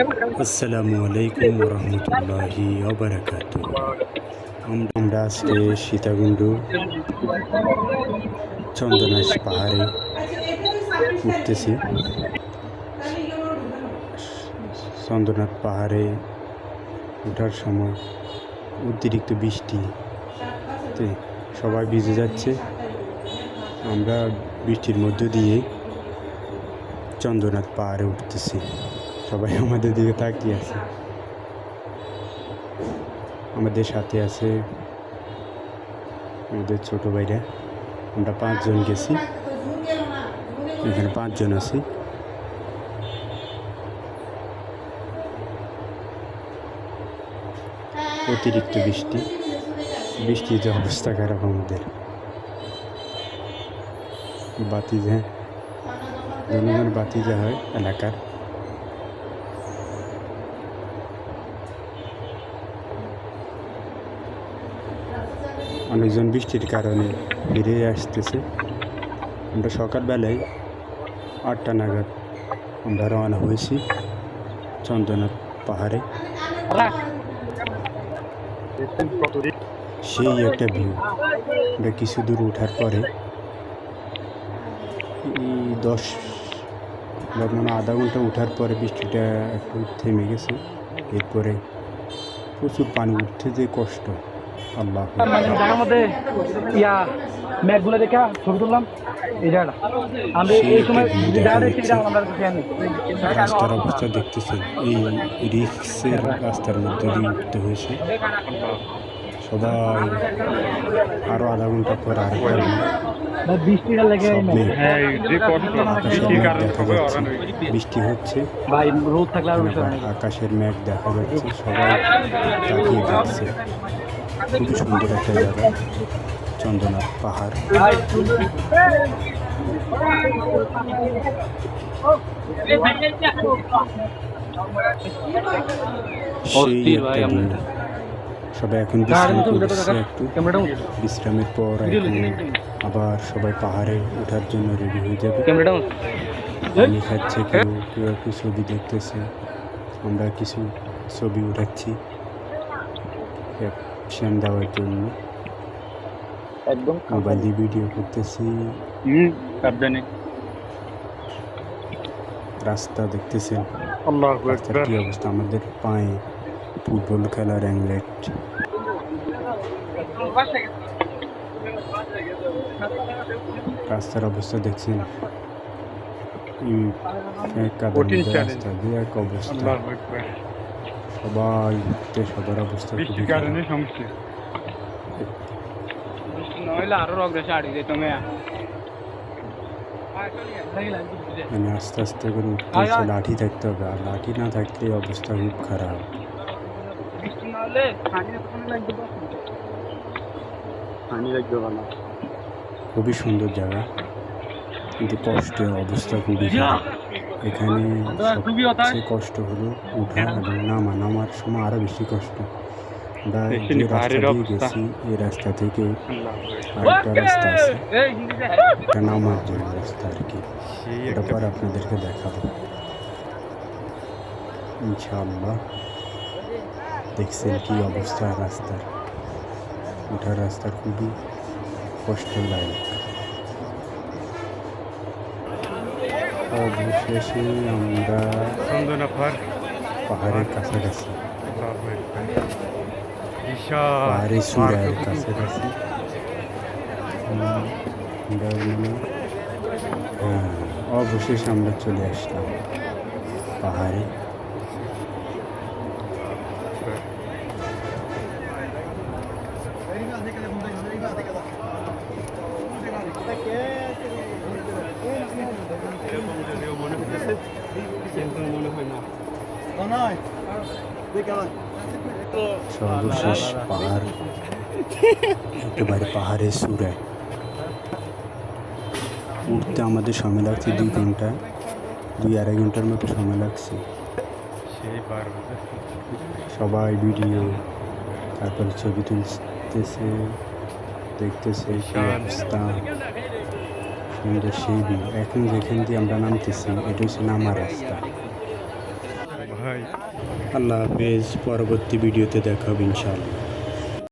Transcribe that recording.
আসসালামু আলাইকুম রহমতুল্লাহি ওবরাকাত আমরা আজকে সীতাকুণ্ড, চন্দনাশ পাহাড়ে উঠতেছি। চন্দ্রনাথ পাহাড়ে ওঠার সময় অতিরিক্ত বৃষ্টি সবাই ভিজে যাচ্ছে। আমরা বৃষ্টির মধ্য দিয়ে চন্দ্রনাথ পাহাড়ে উঠতেছি। সবাই আমাদের দিকে তাকিয়ে আছে। আমাদের সাথে আছে আমাদের ছোট ভাইরা। আমরা পাঁচজন গেছি। এখানে পাঁচজন আছি। অতিরিক্ত বৃষ্টি। বৃষ্টিতে অবস্থা খারাপ আমাদের। বাতি যে জনগণ বাতি যা হয় এলাকার। অনেকজন বৃষ্টির কারণে বেরিয়ে আসতেছে। আমরা সকালবেলায় আটটা নাগাদ আমরা রওনা হয়েছি চন্দ্রনাথ পাহাড়ে। সেই একটা ভিউ আমরা কিছু দূর ওঠার পরে দশ মানে আধা ঘণ্টা ওঠার পরে বৃষ্টিটা একটু থেমে গেছে। এরপরে প্রচুর পানি উঠতে যে কষ্ট। আল্লাহ। জায়গার মধ্যে ইয়া ম্যাপগুলো দেখে ছবি তুললাম। এই জায়গাটা। আমরা এই সময় রাস্তার অবস্থা দেখতেছেন এই রিক্সের রাস্তার মধ্যে দিয়ে উঠতে হয়েছে। সবাই আরও আধা ঘণ্টা পর আর। হ্যাঁ। বৃষ্টি হচ্ছে। ভাই রোদ থাকলে আরও বেশি আবার আকাশের মেঘ দেখা যাচ্ছে সবাই তাকিয়ে দেখছে খুবই সুন্দর একটা জায়গা। চন্দ্রনাথ পাহাড়। সবাই এখন বিশ্রামের পর এখন আবার সবাই পাহাড়ে ওঠার জন্য রেডি হয়ে যাবে। পানি খাচ্ছে কেউ কেউ একটু ছবি দেখতেছে। আমরা কিছু ছবি উঠাচ্ছি। ক্যাপশন দেওয়ার জন্য একদম মোবাইল দিয়ে ভিডিও করতেছি। হুম সাবধানে। রাস্তা দেখতেছেন। আল্লাহ রাস্তার আকবার কী অবস্থা? আমাদের পায়ে ফুটবল খেলার অ্যাংলেট রাস্তার অবস্থা দেখছেন। রাস্তা যে এক অবস্থা। আল্লাহ আকবার। সবাই উঠতে সবার অবস্থা বৃষ্টির কারণে সমস্যা। নইলে আরও রক আড়ি যেত মেয়া। মানে আস্তে আস্তে করে উঠতে হচ্ছে লাঠি থাকতে হবে আর লাঠি না থাকলে অবস্থা খুব খারাপ। খুবই সুন্দর জায়গা। কিন্তু কষ্টের অবস্থা খুবই খারাপ। এখানে সবচেয়ে কষ্ট হলো উঠা এবং নামা নামার সময় আরও বেশি কষ্ট। আমরা দেখছেন যে রাস্তা পাহাড়ের দিয়ে অবস্থা। গেছি এই রাস্তা থেকে আল্লাহ আকবার। আরেকটা রাস্তা আছে। এই হিন্দিতে এটা নামার জন্য রাস্তা আর কি। সেই ওটা একটা পর আপনাদেরকে দেখাবো। ইনশাআল্লাহ। দেখছেন কি অবস্থা রাস্তার। ওঠার রাস্তার খুবই কষ্টদায়ক। অবশেষে আমরা চন্দনা পাহাড় পাহাড়ের কাছাকাছি। পাহাড়ের চূড়ার কাছাকাছি। মানে হ্যাঁ অবশেষে আমরা চলে আসলাম পাহাড়ে। সর্বশেষ পাহাড়। একেবারে পাহাড়ের চূড়ায় উঠতে আমাদের সময় লাগছে দুই ঘণ্টা। দুই আড়াই ঘণ্টার মতো সময় লাগছে। সবাই ভিডিও তারপরে ছবি তুলতেছে দেখতেছে কি অবস্থা। সুন্দর সেই ভিউ এখন যেখান দিয়ে আমরা নামতেছি এটা হচ্ছে নামার রাস্তা। ভাই। আল্লাহ হাফেজ পরবর্তী ভিডিওতে দেখাবো ইনশাআল্লাহ।